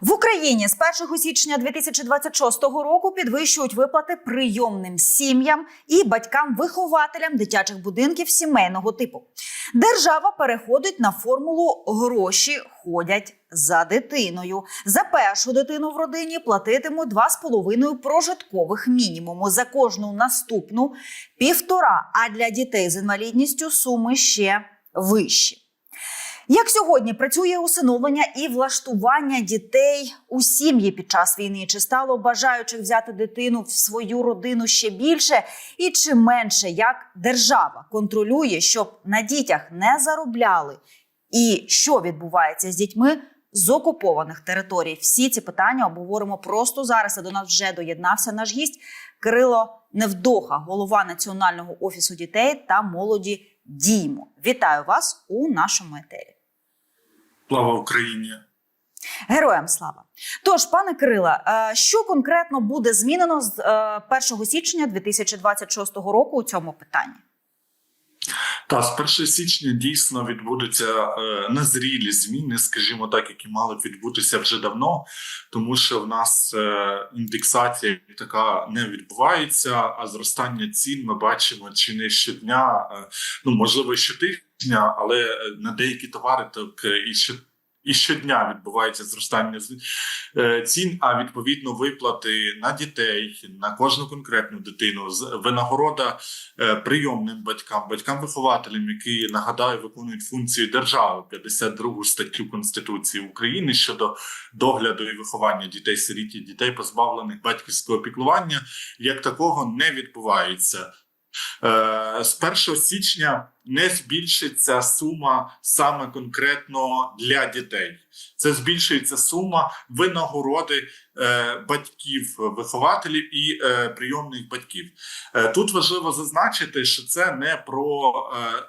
В Україні з 1 січня 2026 року підвищують виплати прийомним сім'ям і батькам-вихователям дитячих будинків сімейного типу. Держава переходить на формулу гроші ходять за дитиною. За першу дитину в родині платитимуть 2,5 прожиткових мінімуму. За кожну наступну півтора. А для дітей з інвалідністю суми ще вищі. Як сьогодні працює усиновлення і влаштування дітей у сім'ї під час війни? Чи стало бажаючих взяти дитину в свою родину ще більше, і чи менше як держава контролює, щоб на дітях не заробляли? І що відбувається з дітьми з окупованих територій? Всі ці питання обговоримо просто зараз. А до нас вже доєднався наш гість Кирило Невдоха, голова Національного офісу дітей та молоді. Діймо, вітаю вас у нашому етері. Слава Україні! Героям слава. Тож, пане Кирила, е, що конкретно буде змінено з е, 1 січня 2026 року у цьому питанні? Та з 1 січня дійсно відбудуться е, незрілі зміни, скажімо так, які мали б відбутися вже давно, тому що в нас е, індексація така не відбувається, а зростання цін ми бачимо чи не щодня, е, ну можливо, щотижня, але на деякі товари так і що. І щодня відбувається зростання е, цін, а відповідно виплати на дітей, на кожну конкретну дитину, винагорода е, прийомним батькам, батькам-вихователям, які нагадаю виконують функцію держави. 52 статтю Конституції України щодо догляду і виховання дітей сиріт і дітей, позбавлених батьківського піклування, як такого не відбувається. Е, З 1 січня не збільшиться сума саме конкретно для дітей. Це збільшується сума винагороди е, батьків, вихователів і е, прийомних батьків. Тут важливо зазначити, що це не про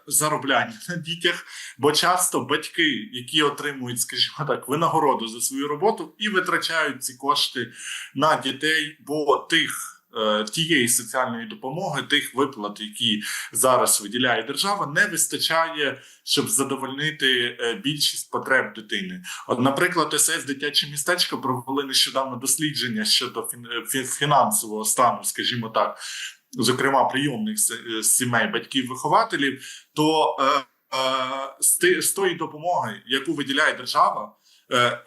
заробляння на дітях, бо часто батьки, які отримують, скажімо так, винагороду за свою роботу, і витрачають ці кошти на дітей, бо тих. Е, Тієї соціальної допомоги, тих виплат, які зараз виділяє держава, не вистачає, щоб задовольнити е, більшість потреб дитини. От, наприклад, СС дитяче містечко провели нещодавно дослідження щодо е, фінансового стану, скажімо так, зокрема прийомних сімей, батьків-вихователів, то е, е, з тої допомоги, яку виділяє держава. Е, е,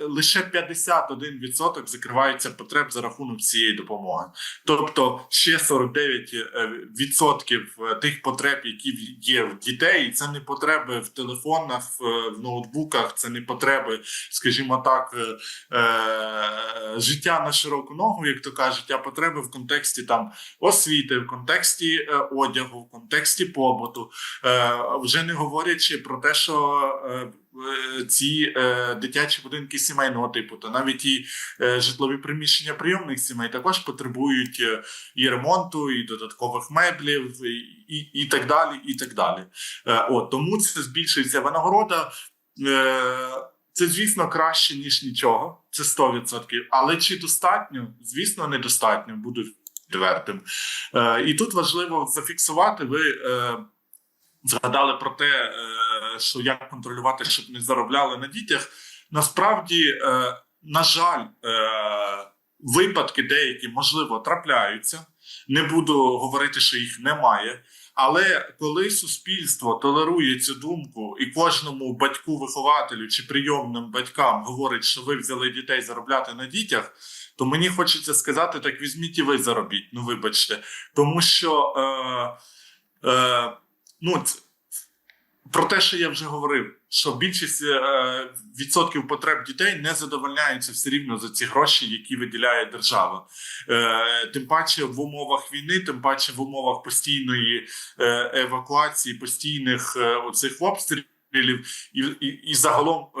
Лише 51% закриваються потреб за рахунок цієї допомоги, тобто ще 49% тих потреб, які є в дітей, це не потреби в телефонах, в, ноутбуках, це не потреби, скажімо так, е, е, життя на широку ногу, як то кажуть, а потреби в контексті там освіти, в контексті е, одягу, в контексті побуту, е, вже не говорячи про те, що е, е, ці е, дитячі будинки сімейного типу, то навіть і е, житлові приміщення прийомних сімей також потребують е, і ремонту, і додаткових меблів, і, і, і так далі. І так далі. Е, от тому це збільшується винагорода. Е, це, звісно, краще, ніж нічого. Це 100%. Але чи достатньо? Звісно, недостатньо, буду відвертим. Е, і тут важливо зафіксувати, ви е, згадали про те, е, що як контролювати, щоб не заробляли на дітях. Насправді, е, на жаль, е, випадки деякі, можливо, трапляються. Не буду говорити, що їх немає. Але коли суспільство толерує цю думку, і кожному батьку-вихователю чи прийомним батькам говорить, що ви взяли дітей заробляти на дітях, то мені хочеться сказати: так візьміть і ви заробіть. Ну, вибачте, тому що е, е, ну, про те, що я вже говорив, що більшість е, відсотків потреб дітей не задовольняються все рівно за ці гроші, які виділяє держава. Е, тим паче в умовах війни, тим паче в умовах постійної е, евакуації, постійних е, оцих обстрілів. І, і, і загалом, е,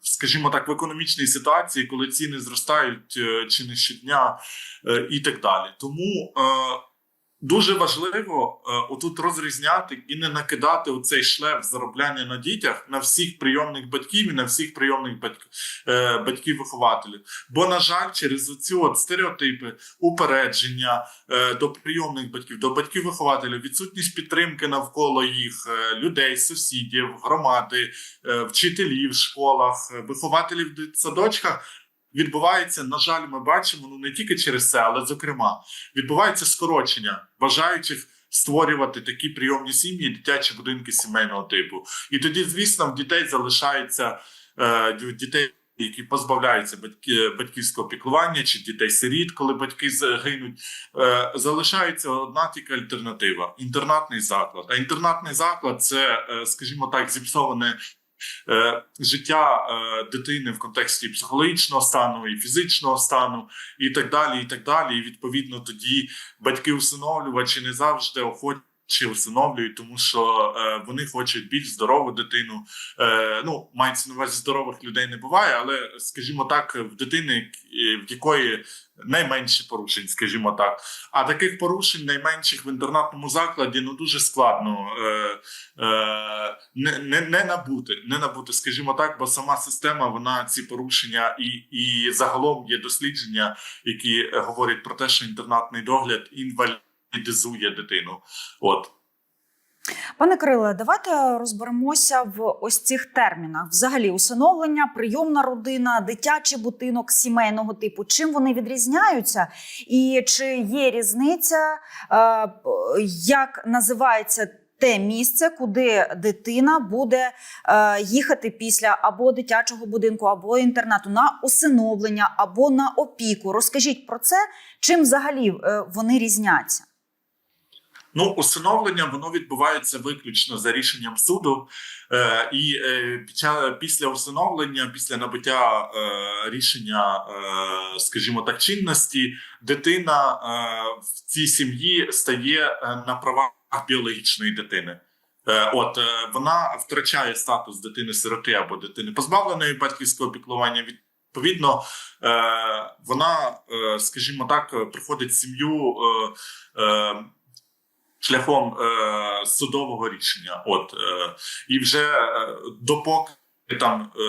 скажімо так, в економічній ситуації, коли ціни зростають е, чи не щодня, е, і так далі. Тому Дуже важливо е, отут розрізняти і не накидати оцей шлейф заробляння на дітях на всіх прийомних батьків і на всіх прийомних батьків, е, батьків-вихователів. Бо, на жаль, через оцю от стереотипи, упередження е, до прийомних батьків, до батьків-вихователів, відсутність підтримки навколо їх, е, людей, сусідів, громади, е, вчителів в школах, е, вихователів в садочках. Відбувається, на жаль, ми бачимо ну не тільки через це, але зокрема, відбувається скорочення бажаючих створювати такі прийомні сім'ї, дитячі будинки сімейного типу. І тоді, звісно, в дітей залишається е, дітей. Які позбавляються батьки, батьківського піклування чи дітей-сиріт, коли батьки загинуть, е, залишається одна тільки альтернатива інтернатний заклад. А інтернатний заклад це, е, скажімо так, зіпсоване життя е, дитини в контексті психологічного стану і фізичного стану, і так далі. І так далі. І відповідно тоді батьки-усиновлювачі не завжди охочі. усиновлюють, тому що е, вони хочуть більш здорову дитину. Е, ну, мається на увазі здорових людей не буває, але скажімо так, в дитини, е, в якої найменше порушень, скажімо так. А таких порушень найменших в інтернатному закладі ну дуже складно е, е, не, не, не набути, не набути, скажімо так, бо сама система вона ці порушення і, і загалом є дослідження, які говорять про те, що інтернатний догляд інвалідизує дитину. От Пане Кириле, давайте розберемося в ось цих термінах. Взагалі, усиновлення, прийомна родина, дитячий будинок сімейного типу. Чим вони відрізняються? І чи є різниця, е, як називається те місце, куди дитина буде е, їхати після або дитячого будинку, або інтернату на усиновлення, або на опіку? Розкажіть про це, чим взагалі е, вони різняться? Ну, усиновлення воно відбувається виключно за рішенням суду, е, і е, після усиновлення, після набуття е, рішення, е, скажімо так, чинності, дитина е, в цій сім'ї стає е, на правах біологічної дитини. Е, От е, вона втрачає статус дитини-сироти або дитини позбавленої батьківського піклування. Відповідно, вона, скажімо так, приходить в сім'ю. Шляхом е, судового рішення. От е, і вже е, допоки там е,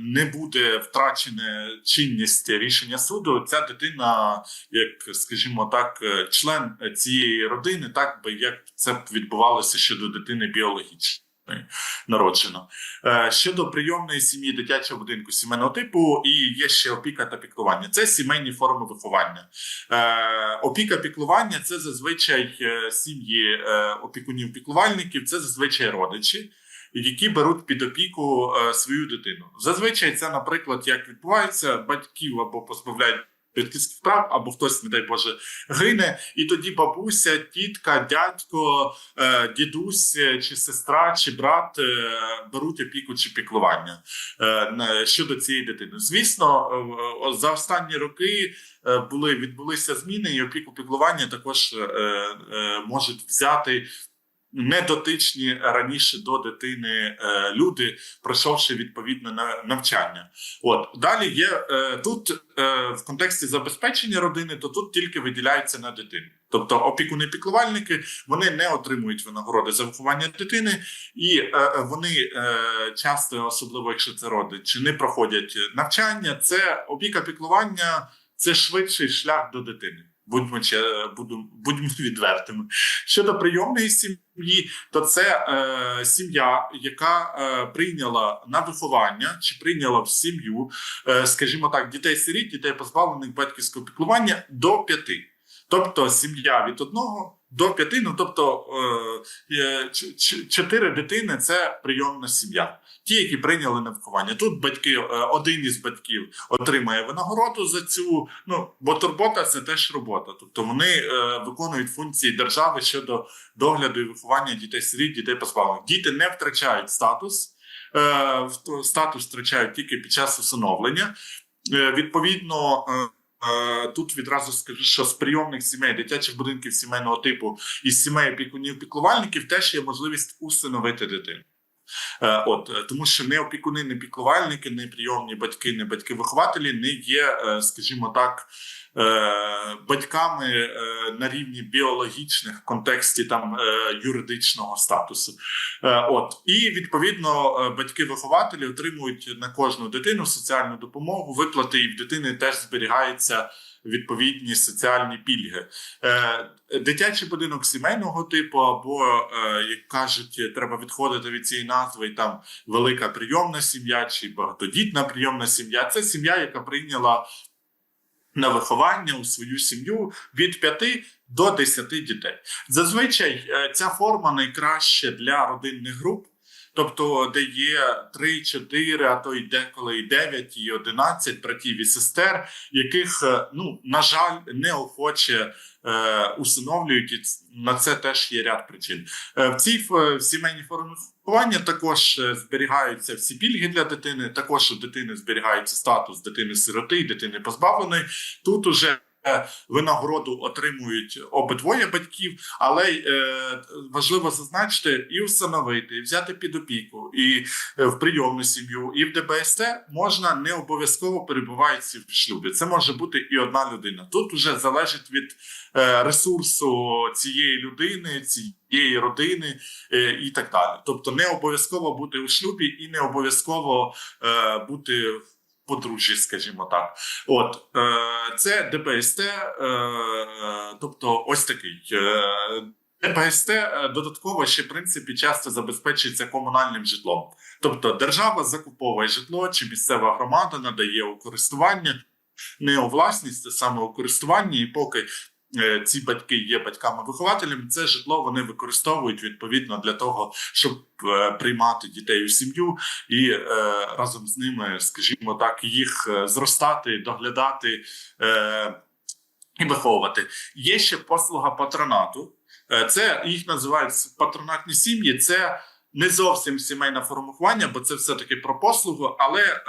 не буде втрачена чинність рішення суду, ця дитина, як скажімо так, е, член цієї родини, так би як це б відбувалося щодо дитини біологічної. Народжено Е, щодо прийомної сім'ї дитячого будинку сімейного типу, і є ще опіка та піклування. Це сімейні форми виховання. Е, опіка піклування це зазвичай е, сім'ї е, опікунів-піклувальників, це зазвичай родичі, які беруть під опіку свою дитину. Зазвичай це, наприклад, як відбувається, батьків або позбавляють. Батьківських прав, або хтось, не дай Боже, гине, і тоді бабуся, тітка, дядько, е, дідусь е, чи сестра, чи брат е, беруть опіку чи піклування щодо цієї дитини. Звісно, за останні роки були відбулися зміни, і опіку піклування також можуть взяти. Недотичні раніше до дитини е, люди, пройшовши відповідне на- навчання. От далі є е, тут е, в контексті забезпечення родини, то тут тільки виділяється на дитину. Тобто опікуни-піклувальники вони не отримують винагороди за виховання дитини, і е, вони е, часто, особливо якщо це родичі, не проходять навчання. Це опіка піклування, це швидший шлях до дитини. Будьмо будемо, будемо відвертими. Щодо прийомної сім'ї, то це е, сім'я, яка е, прийняла на виховання чи прийняла в сім'ю, е, скажімо так, дітей-сиріт, дітей позбавлених батьківського піклування до п'яти. Тобто сім'я від одного до п'яти, ну тобто е, чотири дитини це прийомна сім'я. Ті, які прийняли на виховання. Тут батьки, е, один із батьків отримає винагороду за цю. Ну бо турбота це теж робота. Тобто вони е, виконують функції держави щодо догляду і виховання дітей сиріт, дітей позбавлених. Діти не втрачають статус. Статус втрачають тільки під час усиновлення. Відповідно. Тут відразу скажу, що з прийомних сімей, дитячих будинків сімейного типу і сімей опікунів піклувальників теж є можливість усиновити дитину. Е, От е, тому, що не опікуни, не піклувальники, не прийомні батьки, не батьки-вихователі не є, е, скажімо так, батьками на рівні біологічних в контексті там юридичного статусу. От і відповідно батьки-вихователі отримують на кожну дитину соціальну допомогу, виплати, і в дитини теж зберігаються відповідні соціальні пільги. Е, Дитячий будинок сімейного типу, або е, як кажуть, треба відходити від цієї назви там велика прийомна сім'я чи багатодітна прийомна сім'я. Це сім'я, яка прийняла на виховання у свою сім'ю від 5 до 10 дітей. Зазвичай е, ця форма найкраща для родинних груп. Тобто, де є 3, 4, а то й деколи і 9, і 11 братів і сестер, яких, е, ну, на жаль, неохоче е, усиновлюють, і на це теж є ряд причин. Е, в цій в сімейній формі виховання також е, зберігаються всі пільги для дитини, також у дитини зберігається статус дитини-сироти, дитини позбавленої. Тут уже е, винагороду отримують обидвоє батьків, але е, важливо зазначити і встановити, і взяти під опіку, і е, в прийомну сім'ю, і в ДБСТ можна не обов'язково перебуваючи в шлюбі. Це може бути і одна людина. Тут вже залежить від е, ресурсу цієї людини, цієї родини е, і так далі. Тобто, не обов'язково бути у шлюбі і не обов'язково е, бути в подружжі, скажімо так. От е, це ДПСТ, е, тобто ось такий. Е, ДПСТ е, додатково ще в принципі часто забезпечується комунальним житлом. Тобто держава закуповує житло чи місцева громада надає у користування, не у власність, а саме у користування, і поки ці батьки є батьками-вихователями, це житло вони використовують відповідно для того, щоб е, приймати дітей у сім'ю і е, разом з ними, скажімо так, їх е, зростати, доглядати е, і виховувати. Є ще послуга патронату. Е, Це їх називають патронатні сім'ї. Це не зовсім сімейне формування, бо це все-таки про послугу, але е,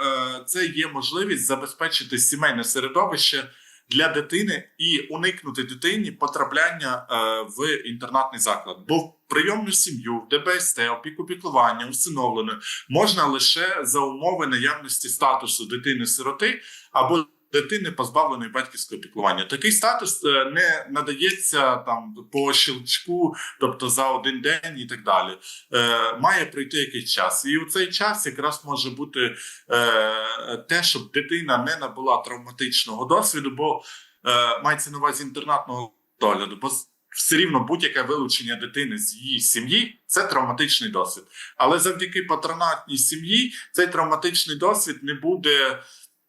це є можливість забезпечити сімейне середовище для дитини і уникнути дитині потрапляння е, в інтернатний заклад. Бо в прийомну сім'ю, в ДБСТ, опіку піклування, усиновленою можна лише за умови наявності статусу дитини-сироти або дитини позбавленої батьківського піклування. Такий статус е, не надається там по щелчку, тобто за один день і так далі. Е, має пройти якийсь час. І у цей час якраз може бути е, те, щоб дитина не набула травматичного досвіду, бо е, мається на увазі інтернатного догляду. Бо все рівно будь-яке вилучення дитини з її сім'ї це травматичний досвід. Але завдяки патронатній сім'ї цей травматичний досвід не буде,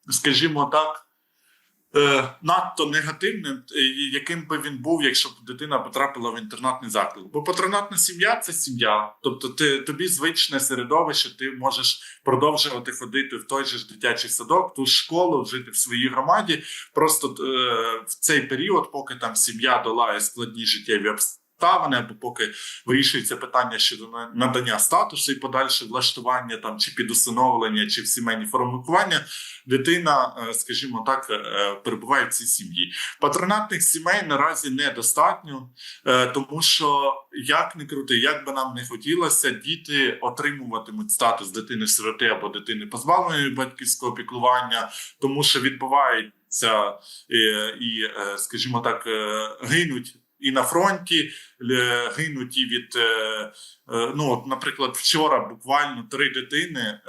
скажімо так. Е, надто негативним, е, яким би він був, якщо б дитина потрапила в інтернатний заклад. Бо патронатна сім'я це сім'я. Тобто, ти тобі звичне середовище, ти можеш продовжувати ходити в той же ж дитячий садок, ту школу, жити в своїй громаді. Просто е, в цей період, поки там сім'я долає складні життєві обставини, або поки вирішується питання щодо на- надання статусу і подальше влаштування там чи підусиновлення, чи в сімейні формування, дитина, е, скажімо так, е, перебуває в цій сім'ї. Патронатних сімей наразі недостатньо, е, тому що як не крути, як би нам не хотілося, діти отримуватимуть статус дитини-сироти або дитини позбавленої батьківського піклування, тому що відбувається е, і, скажімо так, гинуть. І на фронті гинуть і від е, е, ну, от, наприклад, вчора буквально три дитини е,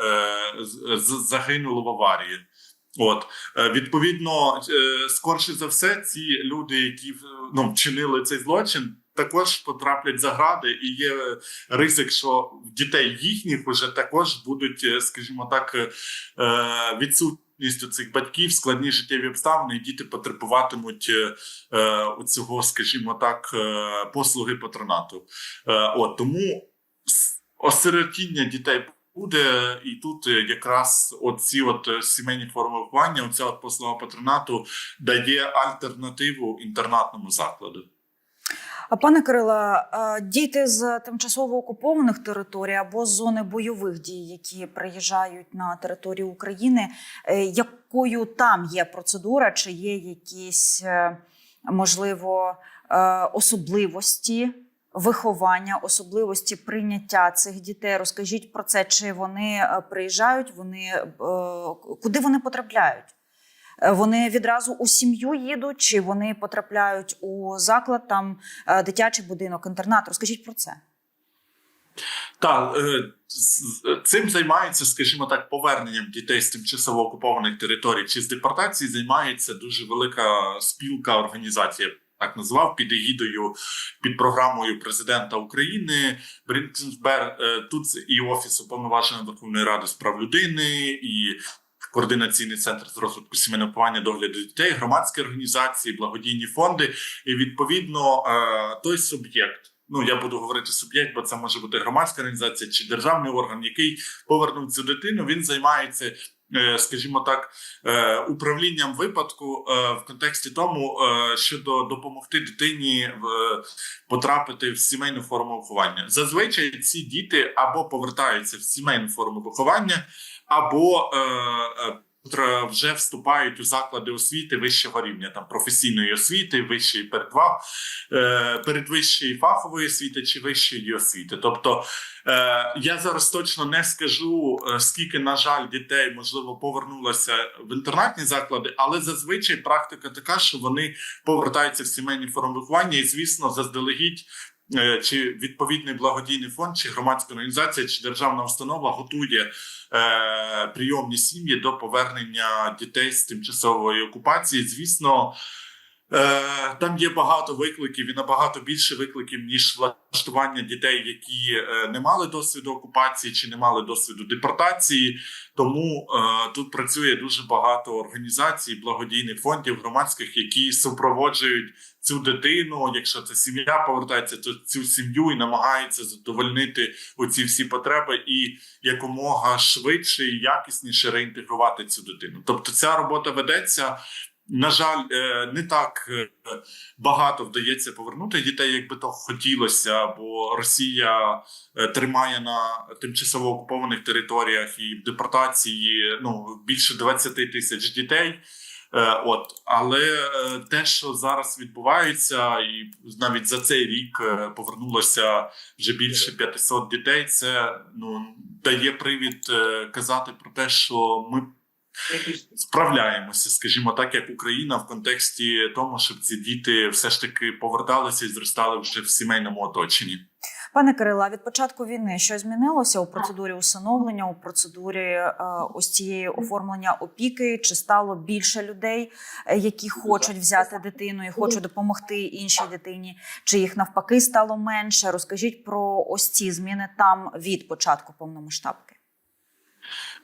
з- з- загинули в аварії. От відповідно, скорше за все, ці люди, які ну, вчинили цей злочин, також потраплять за гради, і є ризик, що дітей їхніх вже також будуть, скажімо так, е, відсутністю цих батьків, складні життєві обставини, і діти потребуватимуть е, е, у цього, скажімо так, е, послуги патронату. Е, от тому осиротіння дітей буде, і тут е, якраз оці от сімейні форми виховання, оця от послуга патронату дає альтернативу інтернатному закладу. А пане Кирила, діти з тимчасово окупованих територій або з зони бойових дій, які приїжджають на територію України, е, якою там є процедура, чи є якісь е, можливо е, особливості виховання, особливості прийняття цих дітей. Розкажіть про це, чи вони приїжджають, вони куди вони потрапляють? Е, Вони відразу у сім'ю їдуть, чи вони потрапляють у заклад, там е, дитячий будинок, інтернат? Розкажіть про це. Так, е, цим займається, скажімо так, поверненням дітей з тимчасово окупованих територій чи з депортації займається дуже велика спілка організація. Так назвав під егідою під програмою президента України Брінкенсбер. Тут і офіс уповноваженої Верховної Ради з прав людини, і координаційний центр з розвитку сімейного виховання, догляду дітей, громадські організації, благодійні фонди. І відповідно е, той суб'єкт. Ну я буду говорити суб'єкт, бо це може бути громадська організація чи державний орган, який повернув цю дитину. Він займається, е, скажімо так, е, управлінням випадку в контексті тому, щодо допомогти дитині потрапити в сімейну форму виховання. Зазвичай ці діти або повертаються в сімейну форму виховання, або е, е, вже вступають у заклади освіти вищого рівня, там професійної освіти, вищої передва, е, передвищої фахової освіти чи вищої освіти. Тобто е, я зараз точно не скажу, е, скільки, на жаль, дітей можливо повернулося в інтернатні заклади, але зазвичай практика така, що вони повертаються в сімейні форми виховання, і звісно, заздалегідь. Е, Чи відповідний благодійний фонд, чи громадська організація, чи державна установа готує е, прийомні сім'ї до повернення дітей з тимчасової окупації. Звісно, там є багато викликів і набагато більше викликів, ніж влаштування дітей, які е, не мали досвіду окупації чи не мали досвіду депортації. Тому е, тут працює дуже багато організацій, благодійних фондів громадських, які супроводжують цю дитину. Якщо це сім'я повертається, то цю сім'ю і намагаються задовольнити оці всі потреби і якомога швидше і якісніше реінтегрувати цю дитину. Тобто, ця робота ведеться. На жаль, е, не так е, багато вдається повернути дітей, як би то хотілося, бо Росія е, тримає на тимчасово окупованих територіях і в депортації ну більше 20 тисяч дітей. От, але те, що зараз відбувається, і навіть за цей рік повернулося вже більше 500 дітей. Це ну дає привід казати про те, що ми справляємося, скажімо так, як Україна в контексті тому, щоб ці діти все ж таки поверталися і зростали вже в сімейному оточенні. Пане Кирила, від початку війни що змінилося у процедурі усиновлення, у процедурі е, ось цієї оформлення опіки? Чи стало більше людей, е, які хочуть взяти дитину і хочуть допомогти іншій дитині? Чи їх навпаки стало менше? Розкажіть про ось ці зміни там від початку повномасштабки.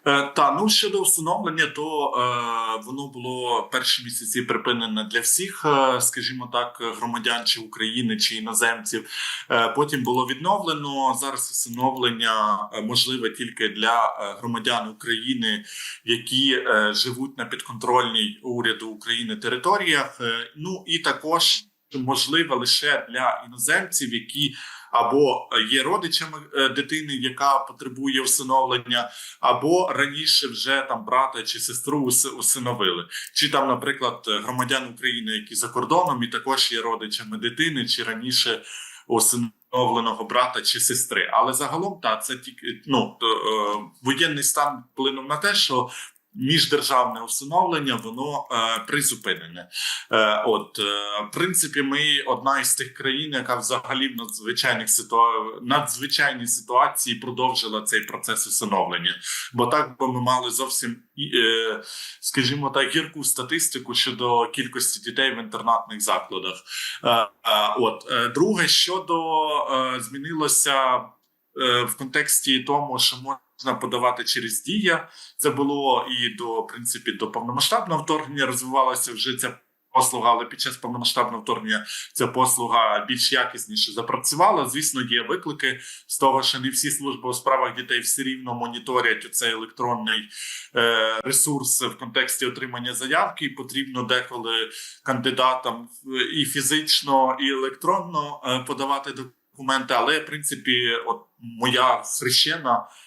Е, Та ну щодо встановлення, то е, воно було перші місяці припинене для всіх, е, скажімо так, громадян чи України чи іноземців. Е, потім було відновлено. Зараз встановлення е, можливе тільки для е, громадян України, які е, живуть на підконтрольній уряду України територіях. Е, ну і також можливе лише для іноземців, які або є родичами е, дитини, яка потребує усиновлення, або раніше вже там брата чи сестру усиновили, чи там, наприклад, громадян України, які за кордоном, і також є родичами дитини, чи раніше усиновленого брата чи сестри. Але загалом та це тільки ну е, воєнний стан вплинув на те, що. Міждержавне усиновлення воно е, призупинене. Е, от, е, в принципі, ми одна із тих країн, яка взагалі в надзвичайних ситуа... надзвичайній ситуації продовжила цей процес усиновлення. Бо так би ми мали зовсім, е, скажімо так, гірку статистику щодо кількості дітей в інтернатних закладах. Е, е, от, е, друге, щодо е, змінилося е, в контексті тому, що можна подавати через дія. Це було і до в принципі до повномасштабного вторгнення розвивалася вже ця послуга, але під час повномасштабного вторгнення ця послуга більш якісніше запрацювала. Звісно, є виклики з того, що не всі служби у справах дітей все рівно моніторять цей електронний е, ресурс в контексті отримання заявки. І потрібно деколи кандидатам е, і фізично, і електронно е, подавати документи. Але в принципі, от моя хрещена е,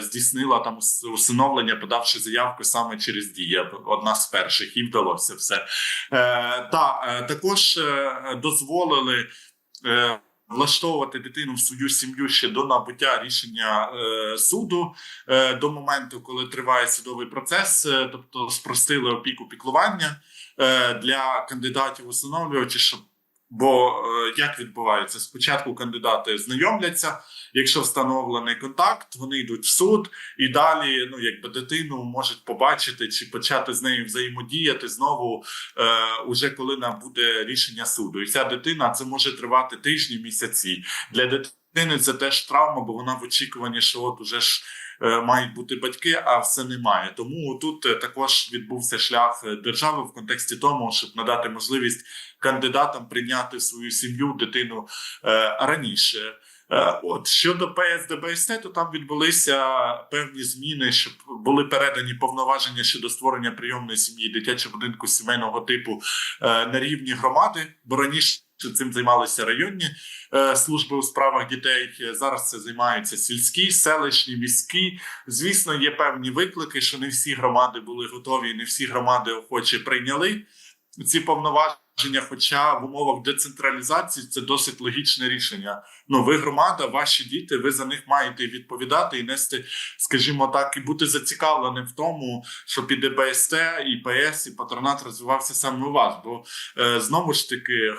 здійснила там усиновлення, подавши заявку саме через дія. Одна з перших, і вдалося все. Е, та е, також е, дозволили. Е, влаштовувати дитину в свою сім'ю ще до набуття рішення е, суду е, до моменту, коли триває судовий процес, е, тобто спростили опіку піклування е, для кандидатів усиновлювачів, щоб Бо е, як відбувається? Спочатку кандидати знайомляться. Якщо встановлений контакт, вони йдуть в суд, і далі, ну якби дитину можуть побачити чи почати з нею взаємодіяти знову, е, уже коли набуде рішення суду. І ця дитина це може тривати тижні, місяці. Для дитини це теж травма, бо вона в очікуванні, що от уже ж. Е, Мають бути батьки, а все немає. Тому тут е, також відбувся шлях е, держави в контексті тому, щоб надати можливість кандидатам прийняти свою сім'ю дитину раніше. От щодо ПСДБСТ, то там відбулися певні зміни, щоб були передані повноваження щодо створення прийомної сім'ї дитячого будинку сімейного типу на рівні громади, бо раніше. Цим займалися районні е, служби у справах дітей. Зараз це займаються сільські, селищні, міські. Звісно, є певні виклики, що не всі громади були готові, не всі громади охоче прийняли ці повноваження. Хоча в умовах децентралізації це досить логічне рішення. Ну, ви громада, ваші діти, ви за них маєте відповідати і нести, скажімо так, і бути зацікавленим в тому, щоб і ДБСТ, і PS, і патронат розвивався саме у вас. Бо е, знову ж таки, е,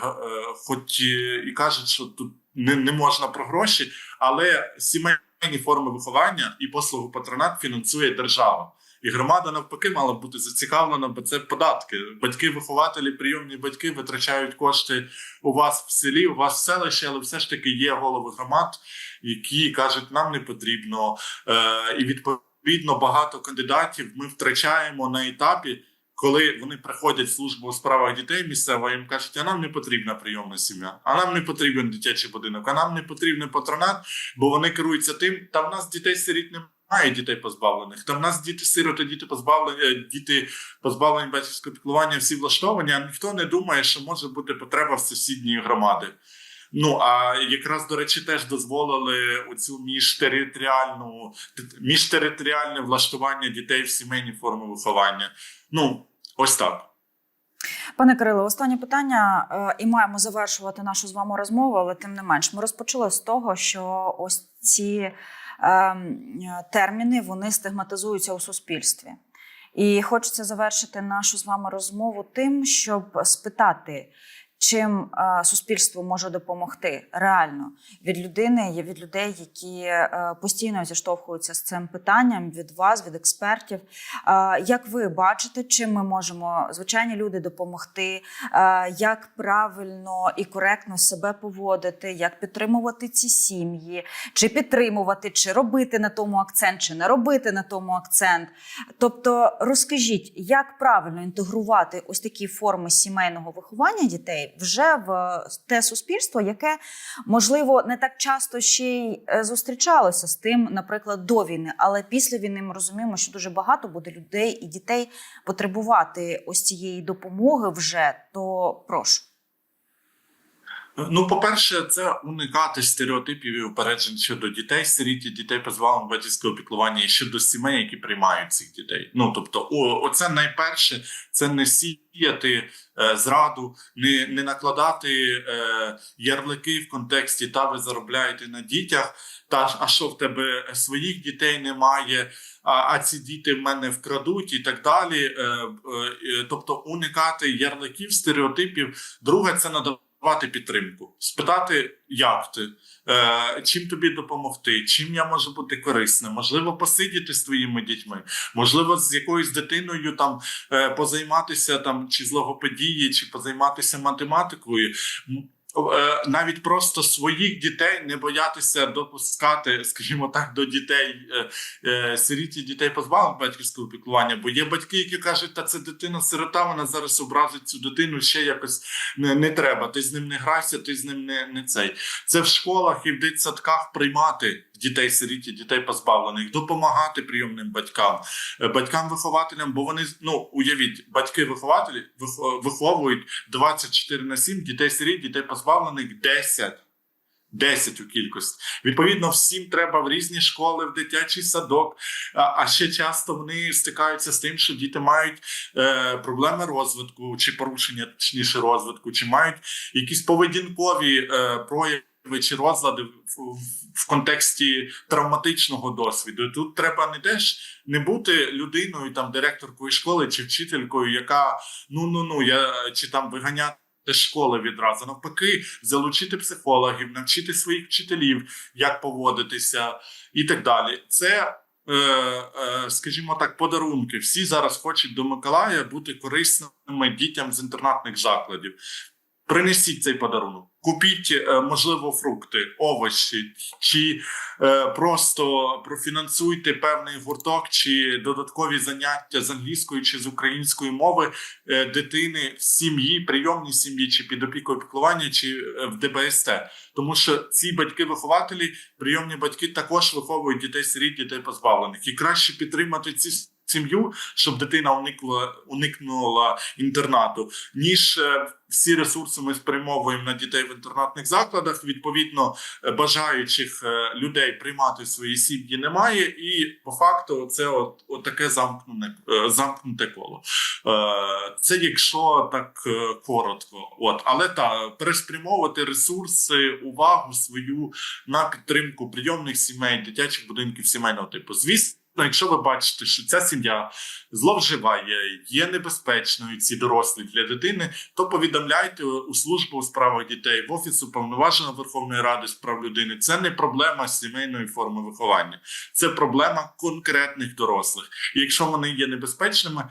хоч і кажуть, що тут не, не можна про гроші, але сімейні форми виховання і послугу патронат фінансує держава. І громада навпаки мала бути зацікавлена, бо це податки. Батьки-вихователі, прийомні батьки витрачають кошти у вас в селі, у вас в селищі, але все ж таки є голови громад, які кажуть, нам не потрібно. Е, і відповідно багато кандидатів ми втрачаємо на етапі. Коли вони приходять в службу у справах дітей місцево, їм кажуть, а нам не потрібна прийомна сім'я, а нам не потрібен дитячий будинок, а нам не потрібен патронат, бо вони керуються тим, та в нас дітей сиріт немає, дітей позбавлених. Та в нас діти сироти, діти позбавлені, е, діти позбавлені батьківського піклування, всі влаштовані. А ніхто не думає, що може бути потреба в сусідньої громади. Ну а якраз до речі, теж дозволили оцю міжтериторіальну міжтериторіальне влаштування дітей в сімейні форми виховання. Ну ось так. Пане Кирило, останнє питання, е, і маємо завершувати нашу з вами розмову, але тим не менш, ми розпочали з того, що ось ці терміни вони стигматизуються у суспільстві. І хочеться завершити нашу з вами розмову тим, щоб спитати, чим е, суспільство може допомогти реально від людини, є від людей, які е, постійно зіштовхуються з цим питанням, від вас, від експертів. Е, Як ви бачите, чим ми можемо звичайні люди допомогти, як правильно і коректно себе поводити, як підтримувати ці сім'ї, чи підтримувати, чи робити на тому акцент, чи не робити на тому акцент? Тобто, розкажіть, як правильно інтегрувати ось такі форми сімейного виховання дітей вже в те суспільство, яке можливо не так часто ще й е, зустрічалося з тим, наприклад, до війни, але після війни ми розуміємо, що дуже багато буде людей і дітей потребувати ось цієї допомоги вже. То прошу. Ну, по-перше, це уникати стереотипів і упереджень щодо дітей, сиріт і дітей позбавлених батьківського піклування і щодо сімей, які приймають цих дітей. Ну тобто, о, оце найперше, це не сіяти е, зраду, не, не накладати е, ярлики в контексті та ви заробляєте на дітях. Та а що в тебе своїх дітей немає? А, а ці діти в мене вкрадуть і так далі. Е, е, тобто уникати ярликів, стереотипів. Друге, це надавати давати підтримку, спитати, як ти, е, чим тобі допомогти, чим я можу бути корисним, можливо, посидіти з твоїми дітьми, можливо, з якоюсь дитиною там е, позайматися там чи з логопедії, чи позайматися математикою. Е, Навіть просто своїх дітей не боятися допускати, скажімо так, до дітей е, е, сиріті дітей позбавлених батьківського піклування. Бо є батьки, які кажуть, та це дитина сирота, вона зараз образить цю дитину ще якось не, не треба. Ти з ним не грайся, ти з ним не, не цей. Це в школах і в дитсадках приймати дітей сиріті, дітей позбавлених, допомагати прийомним батькам, е, батькам-вихователям, бо вони ну уявіть, батьки-вихователі вих- виховують 24 на 7 дітей сиріт, дітей позбавлених 10. 10 у кількості. Відповідно, всім треба в різні школи, в дитячий садок. А ще часто вони стикаються з тим, що діти мають е, проблеми розвитку чи порушення точніше розвитку, чи мають якісь поведінкові е, прояви чи розлади в, контексті травматичного досвіду. Тут треба не теж не бути людиною, там директоркою школи чи вчителькою, яка ну ну ну я чи там виганяти. Школи відразу навпаки, залучити психологів, навчити своїх вчителів, як поводитися, і так далі. Це, е, е, скажімо так, подарунки. Всі зараз хочуть до Миколая бути корисними дітям з інтернатних закладів. Принесіть цей подарунок, купіть, е, можливо, фрукти, овочі, чи е, просто профінансуйте певний гурток чи додаткові заняття з англійської чи з української мови е, дитини в сім'ї, прийомній сім'ї, чи під опікою піклування, чи в ДБСТ. Тому що ці батьки-вихователі, прийомні батьки, також виховують дітей сиріт, дітей позбавлених, і краще підтримати ці. Сім'ю, щоб дитина уникла уникнула інтернату, ніж е, всі ресурси ми спрямовуємо на дітей в інтернатних закладах. Відповідно, е, бажаючих е, людей приймати свої сім'ї немає, і по факту це от, от таке замкнене замкнуте коло. Це якщо так коротко. От, але та переспрямовувати ресурси, увагу свою на підтримку прийомних сімей, дитячих будинків сімейного типу. Звісно. Якщо ви бачите, що ця сім'я зловживає, є небезпечною ці дорослі для дитини, то повідомляйте у службу у справах дітей в офіс уповноваженого Верховної Ради з прав людини. Це не проблема сімейної форми виховання, це проблема конкретних дорослих. І якщо вони є небезпечними.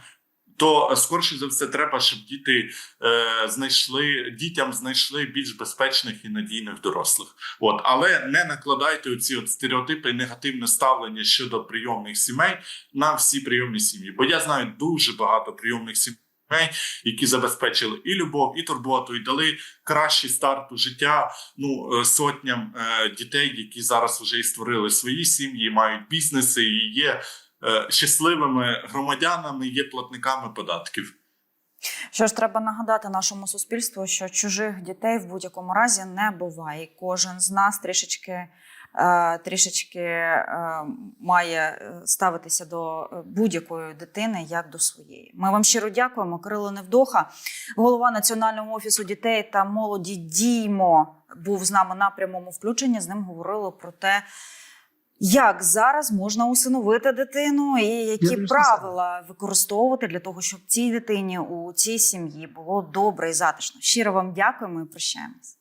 То е, скорше за все треба, щоб діти е, знайшли дітям знайшли більш безпечних і надійних дорослих. От, але не накладайте оці от стереотипи негативне ставлення щодо прийомних сімей на всі прийомні сім'ї. Бо я знаю дуже багато прийомних сімей, які забезпечили і любов, і турботу, і дали кращий старт у життя ну е, сотням е, дітей, які зараз вже і створили свої сім'ї, мають бізнеси і є щасливими громадянами, є платниками податків. Що ж треба нагадати нашому суспільству, що чужих дітей в будь-якому разі не буває. Кожен з нас трішечки, е, трішечки е, має е, ставитися до е, будь-якої дитини як до своєї. Ми вам щиро дякуємо. Кирило Невдоха, голова Національного офісу дітей та молоді Діймо, був з нами на прямому включенні. З ним говорили про те. Як зараз можна усиновити дитину, і які правила використовувати для того, щоб цій дитині у цій сім'ї було добре і затишно? Щиро вам дякуємо і прощаємось.